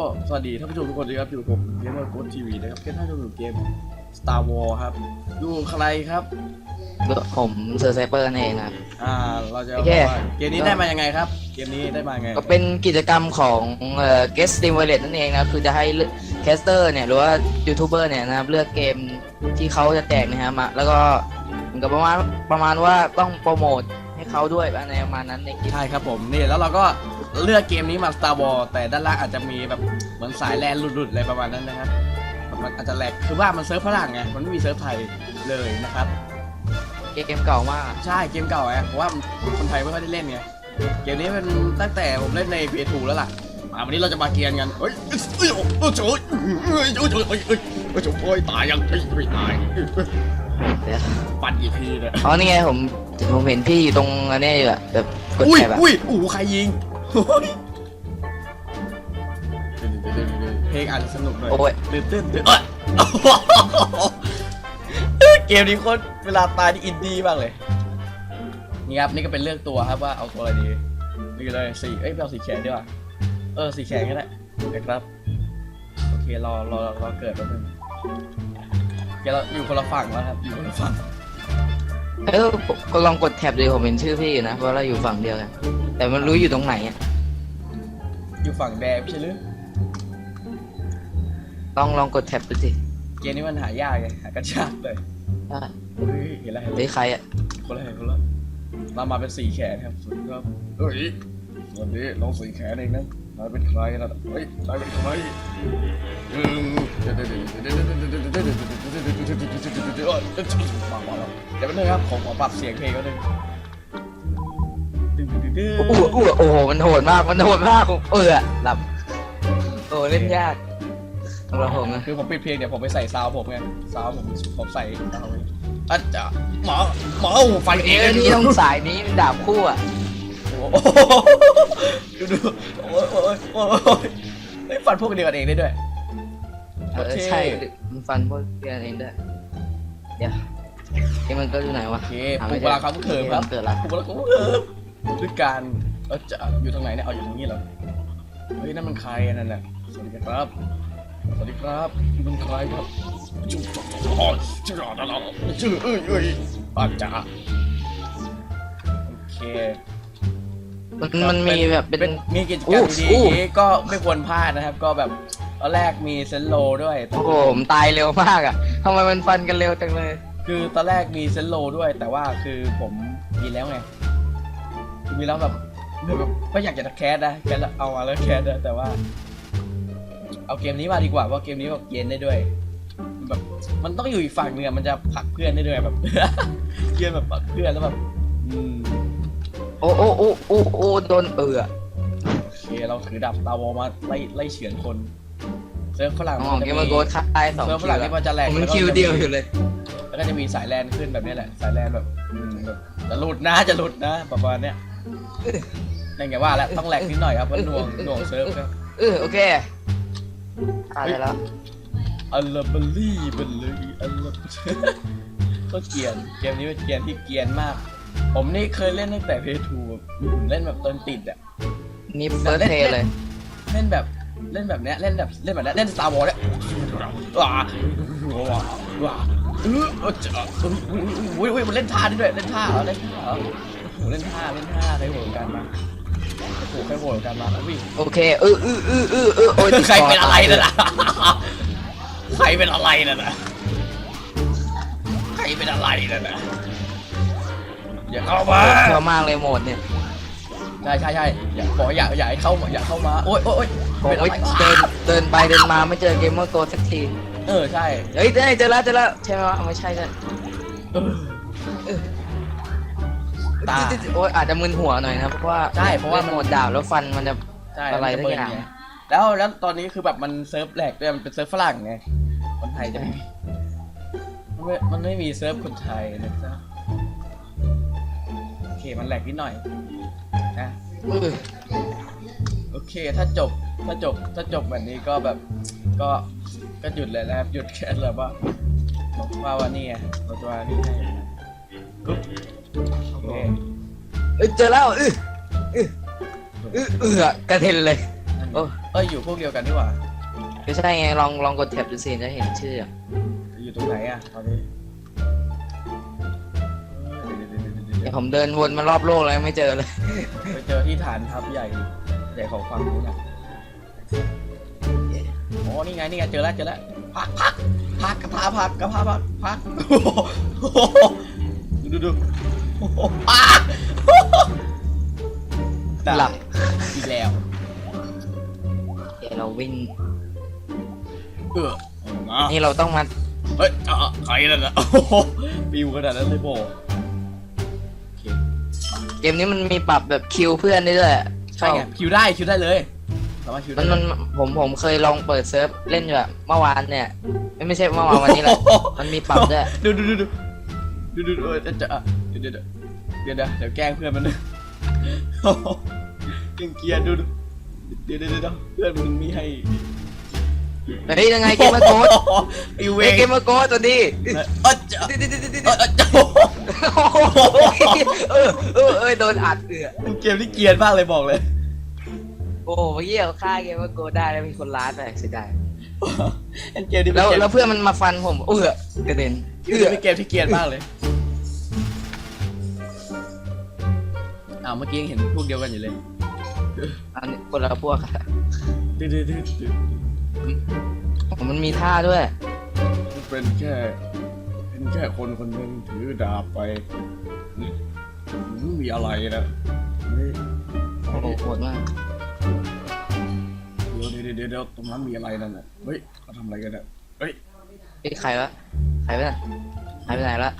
เคก็บอกสวัสดีท่านผู้ชมทุกคนด้วยครับอยู่กับผมเกมเมอร์โกดทีวีนะครับเกมท่านผู้ชมอยู่เกม Star Wars ครับอยู่ใครครับผมเซอร์ไซเปอร์นั่นเองนะครับ อ่าเราจะโอเค ว่าเกมนี้ได้มายังไงครับ เกมนี้ได้มายังไงก็เป็นกิจกรรมของเอ่อ guest stream wallet นั่นเองนะครับคือจะให้แคสเตอร์เนี่ยหรือว่ายูทูบเบอร์เนี่ยนะครับเลือกเกมที่เขาจะแจกนะฮะมาแล้วก็เหมือนกับประมาณประมาณว่าต้องโปรโมทให้เขาด้วยอะไรประมาณนั้นในคลิปใช่ครับผมนี่แล้วเราก็ เลือกเกมนี้มา Star Wars แต่ด้านล่างอาจจะมีแบบเหมือนสายแลนหลุดๆอะไรประมาณนั้นนะครับมันอาจจะแหลกคือว่ามันเซิร์ฟฝรั่งไงมันไม่มีเซิร์ฟไทยเลยนะครับ เกมเก่ามากอะใช่เกมเก่าไงเพราะว่าคนไทยไม่ค่อยได้เล่นไงเกมนี้เป็นตั้งแต่ผมเล่นใน PS2 แล้วล่ะอ่าวันนี้เราจะมาเกียนกันเฮ้ยเอ้ยโอ้โหเอ้ยโอ้โหเอ้ยเอ้ยเอ้ยโอ้โหโอ้ยตายยังเอ้ยไม่ตายเดี๋ยวปัดกี่ทีเนี่ยอ๋อนี่ไงผมผมเห็นพี่อยู่ตรงอันเนี้ยอยู่อะแบบกดอุ้ยแถบอะอุ้ยอู้ใครยิงโอ้ย เพลงอาจจะสนุกหน่อยโอ้ย ตื่นเต้นตื่นเอ้ยเกมนี้โคตรเวลาตายนี่อินดี้มากเลย นี่ครับนี่ก็เป็นเลือกตัวครับว่าเอาตัวอะไรดีนี่เลยสีเอ้ยไม่เอาสีแขนดีกว่า เออสีแขนก็ได้นะครับ โอเครอรอรอเกิดแป๊บนึงโอเคเราอยู่คนละฝั่งแล้วครับ อยู่คนละฝั่ง เออผมก็ลองกดแท็บดูผมเห็นชื่อพี่อยู่นะ เพราะเราอยู่ฝั่งเดียวกัน แต่มันรู้อยู่ตรงไหนอะอยู่ฝั่งแดงไม่ใช่หรือลองลองกดแท็บดูสิเกมนี้มันหายากไงหากระชากเลยได้เฮ้ยเห็นแล้วเห็นเฮ้แล้ยวใครอะคนละเห็นคนละเรามาเป็นสีแขนครับสวัสดีครับเฮ้ยสวัสดีน้องสีแขนเองนะนายเป็นใครนะเฮ้ยนายเป็นใครอืมมามาแล้วเดี๋ยวแป๊บนึงครับผมขอปรับเสียงเพลงก็นึ งอู้อู้โอ้โหมันโหดมากมันโหดมากผมเออหลับโอ้เล่นยากสำหรับผมนะคือผมปิดเพลงเดี๋ยวผมไปใส่ซาวผมไงซาวผมผมใส่ซาวอาจจะหมอหมอไฟเอเอ้ยนี่ต้องสายนี้ดาบคู่อะโอ้โหดูดูโอ้ยโอ้ยโอ้ยไอ้ฟันพวกเดียวกันเองได้ด้วยเออโอเคใช่มันฟันพวกเพื่อนเองด้วยเดี๋ยวเอ้มันก็อยู่ไหนวะโอเคหาปลุไม่กเจเวอลาครับเถิมครับเกิดละปลุกเวลาครับเถิม ด้วยการเออจะอยู่ทางไหนเนี่ยเอาอยู่ตรงนี้เหรอเฮ้ยนั่นมันใครนั่นแหละสวัสดีครับ สวัสดีครับคุณเป็นใครครับจุ๊บจุ๊บอ๋อชื่ออะไรชื่อเอ้ยเอ้ยอาจารย์โอเคมันมันมีแบบเป็นมีกิจกรรมดีอู้ๆอย่างนี้ก็ไม่ควรพลาดนะครับ ก็แบบตอนแรกมีเซนโลด้วยโอ้โหผมตายเร็วมากอะทำไมมันฟันกันเร็วจังเลย คือตอนแรกมีเซนโลด้วย แต่ว่าคือผมมีแล้วไง คือมีแล้วแบบแบบก็อยากจะแคสนะแคสแล้วเอามาแล้วแคสนะแต่ว่า เอาเกมนี้มาดีกว่าเพราะเกมนี้แบบเย็นได้ด้วยแบบมันต้องอยู่อีกฝั่งหนึงอะมันจะผลักเพื่อนได้ด้วยแบบเพื่อนแบบผลักเพื่อนแล้วแบบอืมโอ้โอ้โอ้โอ้โอ้โดนเอือโอเคเราถือดาบตาวอมาไล่ไล่เฉือนคนเซิร์ฟฝรั่งอ๋อเกมมาโกดคัดตายสองเซิร์ฟฝคิวรั่งแล้วนี่มันจะแหลกผมมันแล้ก็คิวจะเดียวอยู่เลยแล้วก็จะมีสายแลนขึ้นแบบนี้แหละ สายแลนแบบอืมแบบจะหลุดนะจะหลุดนะประมาณเนี้ย นั่นไงว่าแล้วต้องแหลกนิดหน่อยครับเพราะหน่วงหน่วงเซิร์ฟครับเออโอเคตายแล้วอัลลาเบลลี่เบลลี่อัลลาก็เกรียนเกมนี้เป็นเกรียนที่เกรียนมาก ผมนี่เคยเล่นตั้งแต่เพย์ทูเล่นแบบตอนติดอะนี่เฟิร์สเทเลย เล่นแบบเล่นแบบเนี้ยเล่นแบบเล่นแบบเนี้ยเล่นสตาร์วอร์เนี่ยว้าว้าว้าเออเออจะอุ้ยอุ้ยอุ้ยมันเล่นท่าได้ด้วยเล่นท่าเหรอเล่นท่าเหรอ โอ้โหเล่นท่าเล่นท่าใครโหดกันมาโอ้โหใครโหดกันมาอุ้ยโอเคเออเออเออเออเออโอ้ยใครเป็นอะไรนั่นน่ะใครเป็นอะไรนั่นน่ะใครเป็นอะไรนั่นน่ะอย่าเข้ามาชอบมากเลยโหมดเนี่ยใช่ใช่ใช่อย่าบอกอย่าอย่าให้เข้ามาอย่าเข้ามาโอ๊ยโอ๊ยโอ๊ยผมเป็นอะไม่ไรเดินเดินไปเดินมาไม่เจอเกมเมอร์โกสักที เออใช่เฮ้ยเจอเจอแล้วเจอแล้วใช่ไหมวะไม่ใช่ใช่เออ ตาโอ้ยอาจจะมึนหัวหน่อยนะเพราะว่าใช่เพราะว่าล่นโหมดดาบแล้วฟันมันจะใช่อะไรมันจสักอย่างเบิร์นไแล้วแล้วตอนนี้คือแบบมันเซิร์ฟแหลกด้วยมันเป็นเซิร์ฟฝรั่งไงคนไทยจะไม่มีมันไม่มันไม่มีเซิร์ฟคนไทยนะจ๊ะโอเคมันแหลกนิดหน่อยนะเออโอเคถ้าจบถ้าจบถ้าจบแบบนี้ก็แบบก็ก็หยุดเลยนะครับหยุดแค่แบบว่าบอกว่าว่านี่ไงเราจะว่านี่ให้ปุ๊บโอเค เอ้ยเจอแล้วเออเออเออเออกระเด็นเลยนั่นโอ้เอ้ยอยู่พวกเดียวกันนี่หว่าไม่ใช่ไงลองลองกดแท็บดูสิจะเห็นชื่ออะอยู่ตรงไหนอะตอนนี้เออเดี๋ยวๆๆๆๆเดี๋ยวผมเดินวนมารอบโลกแล้วไม่เจอเลย ไปเจอที่ฐานทัพใหญ่ใหญ่ของฝั่งนู้นอะอ๋อนี่ไงนี่ไงเจอแล้วเจอแล้วพักพักพักกระพาพักกระพาพักพักโอ้โหดูดูดูโอ้โหพักหลับ อีกแล้ว เดี๋ยวเราวิ่ง เออมานี่เราต้องมาเฮ้ยอะใครนั่นน่ะโอ้โหปิวขนาดนั้นเลยโบโอเคเกมนี้มันมีปรับแบบคิวเพื่อนได้ด้วยใช่ไงคิวได้คิวได้เลยสามารถคิวมัได้นเลมัยนผมผมเคยลองเปิดเซิร์ฟเล่นอยู่อะเมื่อวานเนี่ย ไม่ไม่ใช่เมื่อวานวันนี้แหละมันมีปรับด้วย ดูดูดูดูดูดูดูเออจะจะอะ เดี๋ยวเดี๋ยวเดี๋ยวเดี๋ยวเดี๋ยวแกล้งเพื่อนมันนึงโอ้โหยังเกลียร์ดูดูเดี๋ยวเดี๋ยวเดี๋ยวเพื่อนมึงมีให้เฮ้ยยังไงเกมเมอร์โกดไอเวเฮ้ยงเกมเมอร์โกดตัวนี้เออจะเออเออจะเออเออเออโดนอัดเอือมันเกมที่เกลียดมากเลยบอกเลย โอ้เยี่ยฆ่าเกมเมอร์โกดได้แล้วมีคนล้านไปเสียดายเป็นเกมที่แล้วเป็นเกมแล้วเพื่อนมันมาฟันผมเออกระเด็นเออเป็นเกมที่เกลียดมากเลย อ้าวเมื่อกี้ยังเห็นพวกเดียวกันอยู่เลยอันนี้คนละพวกอะดื้อดื้อดื้อดื้อมันมีท่าด้วยเป็นแค่เป็นแค่คนคนหนึ่งถือดาบไปนี่ไม่มีอะไรนะนี่โอ้โหโหดมากเดี๋ยวเดี๋ยวเดี๋ยวเดี๋ยวตรงนั้นมีอะไรนั่นน่ะเฮ้ยเขาทำอะไรกันอะเฮ้ยไอ้ยใครวะหายไปไหนหายไปไหนละ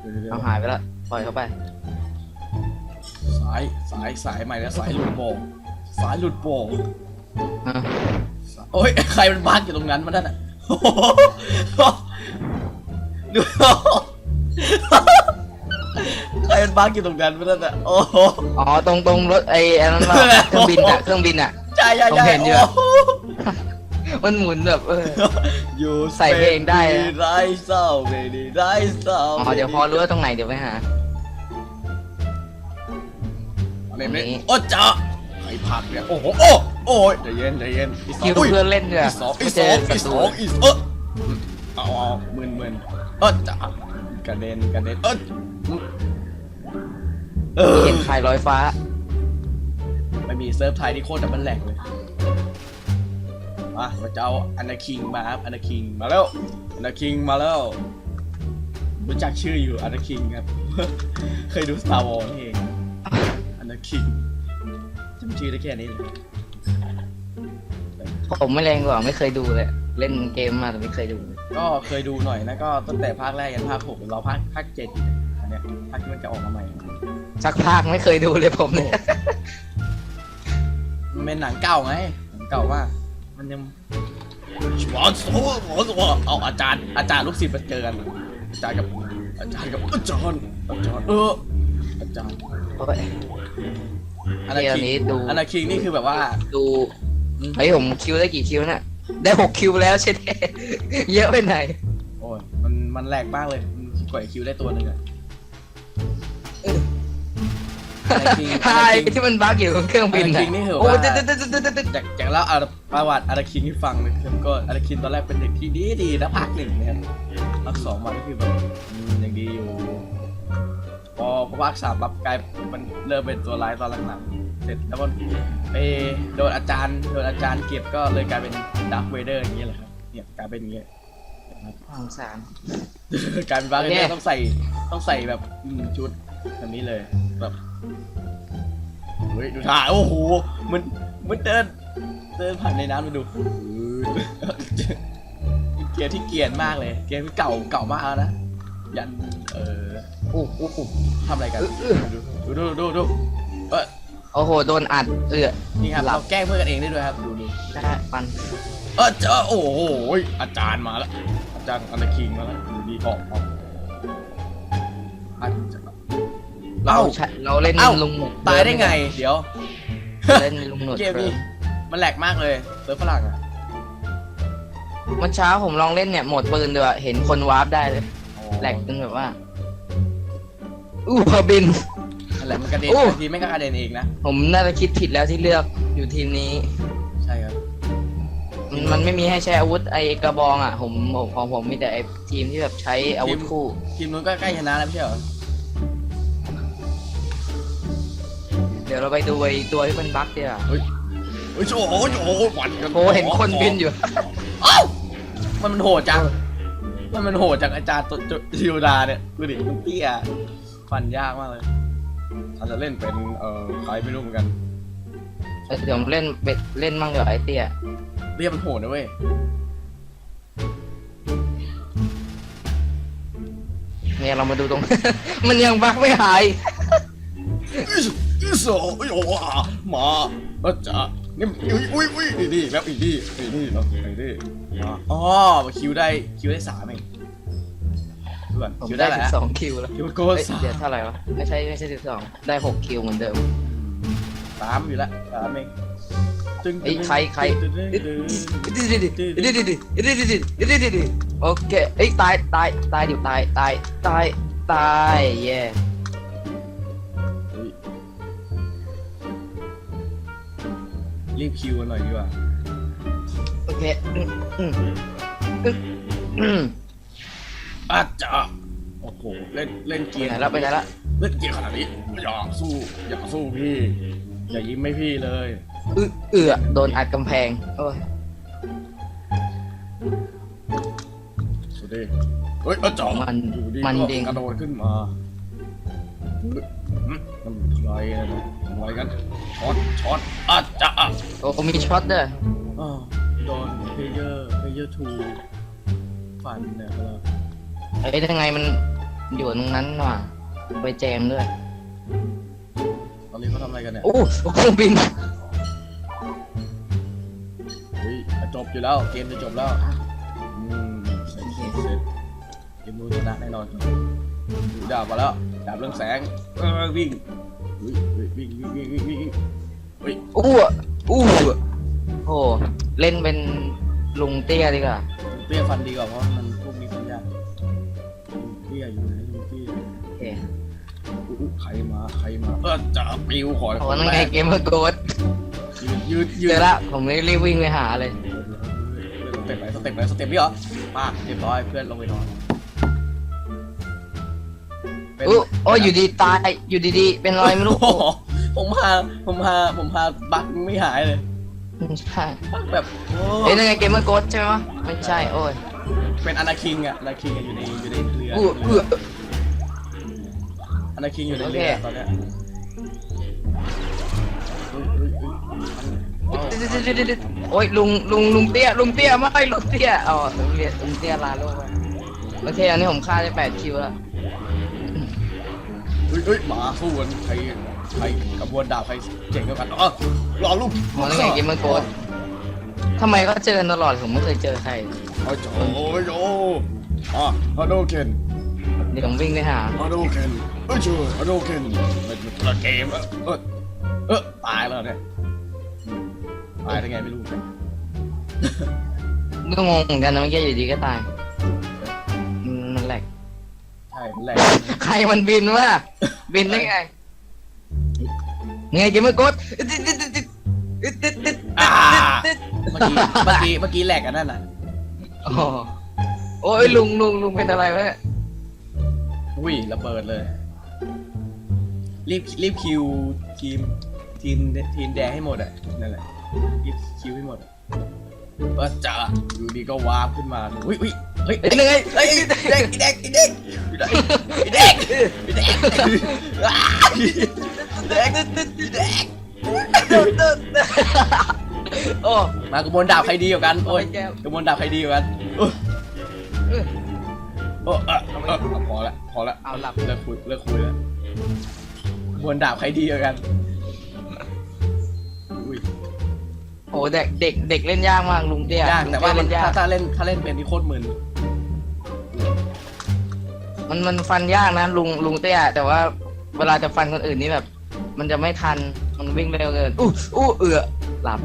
เดี๋ยวเดี๋ยวเดี๋ยวเอาหายไปละปล่อยเขาไปสายสายสายใหม่แล้วสายหลุดโป่งสายหลุดโป่งอะโอ้ยใครมันบักอยู่ตรงนั้นมานั่นอะโอ้โหดูใครมันบักอยู่ตรงนั้นมานั่นอะโอ้โห อ๋อตรงตรงรถไอ้อันนั้นว่าเครื่องบินอะเครื่องบินอะใช่ใช่ผมใช่เห็นอยู่โโหมันหมุนแบบเออ อยู่ใส่เพลงได้นะ ไร้เศร้าไม่ได้ไร้เศร้า อ๋อเดี๋ยวพอรู้ว่าตรงไหนเดี๋ยวไปหา อะไรไม่ตรงนี้โอ้จ้าใครพักเนี่ยโอ้โหโอ้โอ้ยใจเย็นใจเย็นอีกสองคิวอุ้ยเพื่อนเล่นด้วยอีกสองอีไม่กเจสอองศัอีกตสรูองอีกเออเอาเอามึนมึนเออจ้ากระเด็นกระเด็นเออเออเห็นขายลอยฟ้าไม่มีเซิร์ฟไทยที่โคตรดับเบิลแหลกเลยมาเราจะเอาอนาคิงมาครับอนาคิงมาแล้วอนาคิงมาแล้วรู้จักชื่ออยู่อนาคิงครับ เคยดู Star Wars นี่ เองอนาคิงจำชื่อได้แค่นี้เลยผมไม่แรงกว่าไม่เคยดูเลย เล่นเกมมาแต่ไม่เคยดูเลยก็เคยดูหน่อยนะก็ตั้งแต่ภาคแรกยันภาคหกเราภาคภาคเจ็ดอยู่เนี่ยอันเนี้ยภาคที่มันจะออกมาใหม่สักภาคไม่เคยดูเลยผมเนี่ยมันเป็นหนังเก่าไงหนังเก่ามากมันยังชวอนโซ่โซ่โซ่เอาอาจารย์อาจารย์ลูกศิษย์มาเจอกันอาจารย์กับอาจารย์กับอาจารย์อาจารย์เอออาจารย์โอ้ยอนาเดี๋ยวคิงนี้ดูอนาคิงนี่คือแบบว่า ดูเฮ้ยผมคิวได้กี่คิวเนี่ยได้หกคิวแล้วใช่ไหมเยอะไปไหนโอ้ยมันมันแหลกมากเลยมันกว่าคิวได้ตัวหนึ่งอะ Anakin ใช่ที่มันบั๊กอยู่เครื่องบินอนาคิงนี่เหรอโอ้ว่าเด็ดเด็ดเด็ดเด็ดเด็ดจากจากเล่าอาประวัติอาราคินให้ฟังนะครับก็อาราคินตอนแรกเป็นเด็กที่ดีดีนะภาคหนึ่งนะครับภาคสองมาก็คือแบบอืมยังดีอยู่ พอพอภาคสามปั๊บกลายมันเริ่มเป็นตัวร้ายตอนหลังๆเสร็จแล้วมันไปโดนอาจารย์โดนอาจารย์เก็บก็เลยกลายเป็นดาร์คเวเดอร์อย่างนี้แหละครับเนี่ยกลายเป็นอย่างนี้สงสารกลายเป็นดาร์คเวเดอเนี่ร์ยต้องใส่ต้องใส่แบบอืมชุดแบบนี้เลยแบบเฮ้ยดูท่าโอ้โหมันมันเดินเดินผ่านในน้ำมาดูเกียร์ที่เกรียนมากเลย เกียร์ที่เก่าเก่ามากแล้วนะ ยัน เอออู้อู้อู้ทำอะไรกัน ดูดูดูดูเออโอ้โห โดนอัด เอือนี่ครับหลับเราแกล้งเพื่อนกันเองได้ด้วยครับ ดูดูได้ปันเออเจอโอ้โห อาจารย์มาแล้ว อาจารย์อนาคิงมาแล้วดูดีออกออกอาจารย์เราเอ้าใช้เราเล่นเอ้า ลุงหนวดตายได้ไง เดี๋ยว เล่นลุงหนวดเกมเฟินี้ร์มมันแหลกมากเลยเซิร์ฟฝรั่งอะเมื่อเช้าผมลองเล่นเนี่ยโหมดปืนด้วยเห็นคนวาร์ปได้เลยอ๋อ แหลกจนแบบว่า อู้พอบิน นั่นแหละมันกระเด็นโอ้บางทีไม่งก็กระเด็นเองนะ ผมน่าจะคิดผิดแล้วที่เลือกอยู่ทีมนี้ใใช่ครับ มันมันไม่มีให้ใช้อาวุธไอกระบองอะ ผมผมของผมมีแต่ไอทีมที่แบบใช้อาวุธคู่ ทีมนู้นก็ใกล้ชนะแล้วไม่ใช่เหรอ เดี๋ยวเราไปดูไอตัวที่มันบั๊กดีกว่าเฮ้ยโอ้โหโอ้โหหวันกันโอ้เห็นคนบินอยู่เอ้ามันมันโหดจัง มันมันโหดจากอาจารย์ตัวตัวทิวดาเนี่ยดูดิมันเตี้ยฟันยากมากเลยอาจจะเล่นเป็นเอ่อใครไม่รู้เหมือนกันเดี๋ยวผมเล่นเบ็ดเล่นมั่งเดี๋ยวาไอเตี้ยเรียกมันโหดนะเว้ยเนี่ยเรามาดูตรง มันยังบั๊กไม่หาย อิสอิสโอ้ยโอ้โหมาอาจารย์ นี่อุ้ยอุ้ยอุ้ยนี่นี่แล้วอีกนี่อีกนี่แล้วอีกนี่มาอ๋อคิวได้คิวได้สามเองด่วนผมคิวได้ได้แหสิละบสองคิวแล้วคิวโกเอ้ยสามเดี๋ยวเท่าไหร่วะ ไม่ใช่ไม่ใช่สิบสองได้หกคิวเหมือนเดิม สามอยู่แล้วสามเองตึงไอ้ยใครใครตึงตึงตึงดิดิดิดิดิดิดิดิดิดิดิดิดิโอเคเอ้ยตายตายตายเดี๋ยวตายตายตายตายเย่ รีบคิวกันหน่อยดีกว่า โอเคอืมอืมอืมอืมอาจารย์โอ้โหเล่นเล่นเกีไปยร์ไหนแล้วไปไหนแล้วเล่นเกียร์ขนาดนี้อย่าสู้อย่าสู้พี่ อย่ายิ้มให้พี่เลย อึเอือโดนอัดกำแพงโอ้ยสุดดิเฮ้ยอาจารย์มันอยู่ดีมันก็จริงกระโดดขึ้นมาเฮ้ยอืมมันใครนะทำอะไรกันช็อตช็อตอาจารย์ โอ้มีช็อตด้วยอ้าวโดนเพเยอร์เพเยอร์ทูฟันเนี่ยก็แล้วเอ้ยยังไงมันอยู่ตรงนั้นว่ะไปแจมด้วยตอนนี้เขาทำอะไรกันเนี่ยโอ้เครื่องบินเฮ้ยจบอยู่แล้วเกมจะจบแล้วอืมเสร็จเสร็จเสร็จเกมนู้นชนะแน่นอนดูดาบมาแล้วดาบเรื่องแสงเออวิ่งเฮ้ยเฮ้ยวิ่งวิ่งวิ่งวิ่งวิ่งเฮ้ยอู้ อะอู้อะโอ้เล่นเป็นลุงเตี้ยดีกว่าลุงเตี้ยฟันดีกว่าเพราะมันพวกนี้ฟันยากลุงเตี้ยอยู่ไหนลุงเตี้ยโอเคอุ๊ยอุ๊ยใครมาใครมาเออจ่าปิวขอโอ้นั่นไงเกมเมอร์โกดยืดยืดยืเจดอละผมไม่รีบวิ่งไปหาเลยสเต็ปไหนสเต็ปไหนสเต็ปนี้เหรอมาเรียบร้อยเพื่อนลงไปนอนเป็นอู้โอ้ยอยู่ดีตายอยู่ดีๆเป็นรอยไม่รู้โอ้โห ผมพาผมพาผมพาบักไม่หายเลยไม่ใช่บักแบบโอ้เอ้ยนั่นไงเกมเมอร์โกดใช่ไหมไม่ใช่โอ้ยเป็นอนาคิงอะอนาคิงอะอยู่ในอยู่ในเรืออู้อู้อนาคิงอยู่ในโอเรืเคอตอนเนี้ยเฮ้ยเฮ้ยเฮ้ยว้าวโอ้ยลุงลุงลุงเตี้ยลุงเตี้ยไม่ลุงเตี้ยอ๋อลุงเตี้ยลุงเตี้ยลาโลกไปโอเคอันนี้ผมฆ่าได้แปดคิวแล้ว เฮ้ยเฮ้ยหมาสู้กันใคร ใครกระบวนดาบใครเจ๋งกว่ากันอ๋อรอลูกมองได้ไงเกมเมอร์โกดทำไมก็เจอกันตลอดผมไม่เคยเจอใครโอ้ยโอ้ยโอ้อะฮาโดเคนเดี๋ยวผมวิ่งไปหาฮาโดเคนเอ้ยเจอฮาโดเคนเป็นตัวเกมเออเออตายแล้วเนี่ยตายได้ไงไม่รู้เนกันก็งงเหมือนกันนะเมื่อกี้อยู่ดีก็ตายมมันแหลกใช่มันแหลกใครมันบินวะบินได้ไง ไงเกมเมอร์โกดอ่าเมื่อกี้เมื่อกี้เมื่อกี้แหลกกันนั่นน่ะโอ้โอ้ยลุงลุงลุงเป็นอะไรวะเนี่ยอุ้ยระเบิดเลย รีบรีบคิวทีมทีมทีมแดงให้หมดอะนั่นแหละรีบคิวให้หมดอะว่าจะอยู่ดีก็วาร์ปขึ้นมาอุ้ยอุ้ยเฮ้ยเอ้ยยังไงเฮ้ยเด็กเด็กเด็กเด็กเด็กเด็ก เด็กเด็กโอ้มากระบวนดาบใครดีกว่ากันโอ้ยกระบวนดาบใครดีกว่ากันโอ้โอ้เออเออพอละพอละเอาหลับเลิกคุยเลิกคุยแล้วกระบวนดาบใครดีกว่ากันอุ้ยโอ้เด็กเด็กเด็กเล่นยากมากลุงเตี้ยยากแต่ว่ามันถ้าถ้าเล่นถ้าเล่นเป็นนี่โคตรมึนมันมันฟันยากนะลุงลุงเตี้ยแต่ว่าเวลาจะฟันคนอื่นนี่แบบ มันจะไม่ทัน มันวิ่งเร็วเกิน อู้อู้เอือหลับ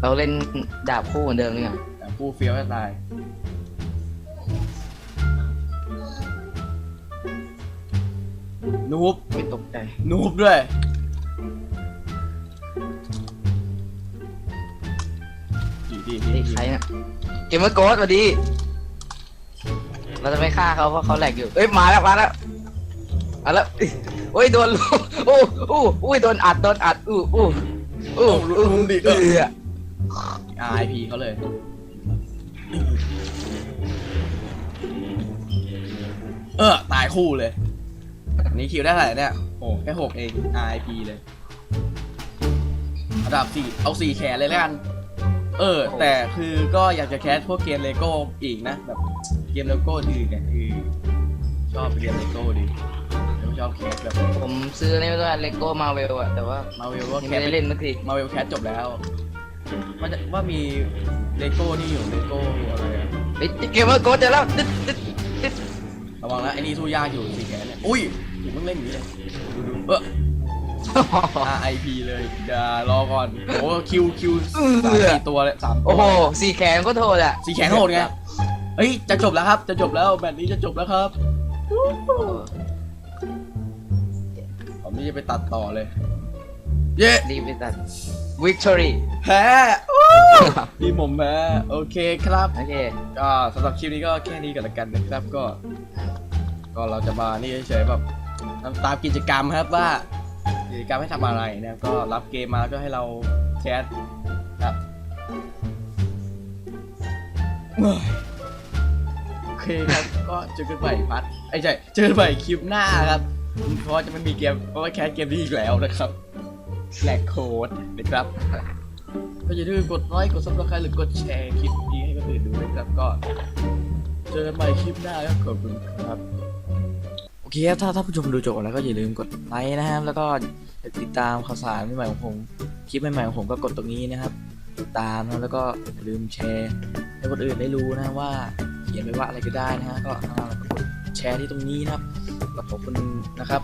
เราเล่นดาบคู่เหมือนเดิมเนี่ยดาบคู่เฟี้ยวจะตาย นูบ ไม่ตกใจ นูบด้วย ดีดีดีใครน่ะเกมเมอร์โกสสวัสดี เราจะไม่ฆ่าเขาเพราะเขาแหลกอยู่ เอ้ยมาแล้วมาแล้ว มาแล้วโอ้ยโดนลูกอู้อู้อุ้ยโดนอัดโดนอัดอู้อู้อู้อู้ลุมดิเออ RIP เขาเลยเออตายคู่เลยอันนี้คิวได้เท่าไหร่เนี่ย โอ้แค่หกเอง RIP เลยอันดับสี่เอาสี่แขนเลยแล้วกัน เออ แต่คือก็อยากจะแคสพวกเกมเลโก้อีกนะ แบบเกมเลโก้อื่นเนี่ยคือชอบเกมเลโก้ดี แต่ไม่ชอบแคสแบบผมซื้อนี่มาด้วยเลโก้มาเวลอะแต่ว่ามาเวลก็ยังแคไม่สได้เล่นสักที มาเวลแคสจบแล้วว่าจะว่ามีเลโก้นี่อยู่เลโก้อะไรอะเฮ้ยเกมเมอร์โกสเจอแล้วตึ๊ดตึ๊ดตึ๊ดระวังนะไอ้นี่สู้ยากอยู่สี่แขนเนี่ยอุ้ยอย่าเพิ่งเล่นอย่างนี้เลยดูดูเออ RIP เลยอย่ารอก่อนโอ้คิวคิวสามสี่ตัวเลยสามตัว โอ้โหสี่แขนก็โทษอะสี่แขนโหดไง เฮ้ย จะจบแล้วครับ จะจบแล้วแบบนี้จะจบแล้วครับ ผมนี่จะไปตัดต่อเลย เย้รีบไปตัด victory แพ้ทีมผมแพ้โอเคครับ โอเคก็สำหรับคลิปนี้ก็แค่นี้กันละกันนะครับก็ ก็เราจะมานี่เฉยๆแบบทำตามกิจกรรมครับว่ากิจกรรมให้ทำอะไรนะครับก็รับเกมมาแล้วก็ให้เราแคสครับ เฮ้ยโอเคครับ ก็เจอกันใหม่พัดไอ้ใช่เจอกันใหม่คลิปหน้าครับเพราะจะไม่มีเกมเพราะว่าแคสเกมนี้อีกแล้วนะครับแหลกโค้ดนะครับ ก็อย่าลืมกดไลค์กดซับสไครต์หรือกดแชร์คลิปนี้ให้คนอื่นดูนะครับก็ เจอกันใหม่คลิปหน้าครับขอบคุณครับโอเคครับถ้าถ้าผู้ชมดูจบแล้วก็อย่าลืมกดไลค์นะครับแล้วก็ติดตามข่าวสารใหม่ๆของผมคลิปใหม่ๆของผมก็กดตรงนี้นะครับ ติดตามแล้วก็อย่าลืมแชร์ให้คนอื่นได้รู้นะว่า ขียนไปว่าอะไรก็ได้นะฮะก็แชร์ที่ตรงนี้นะครับขอบคุณนะครับ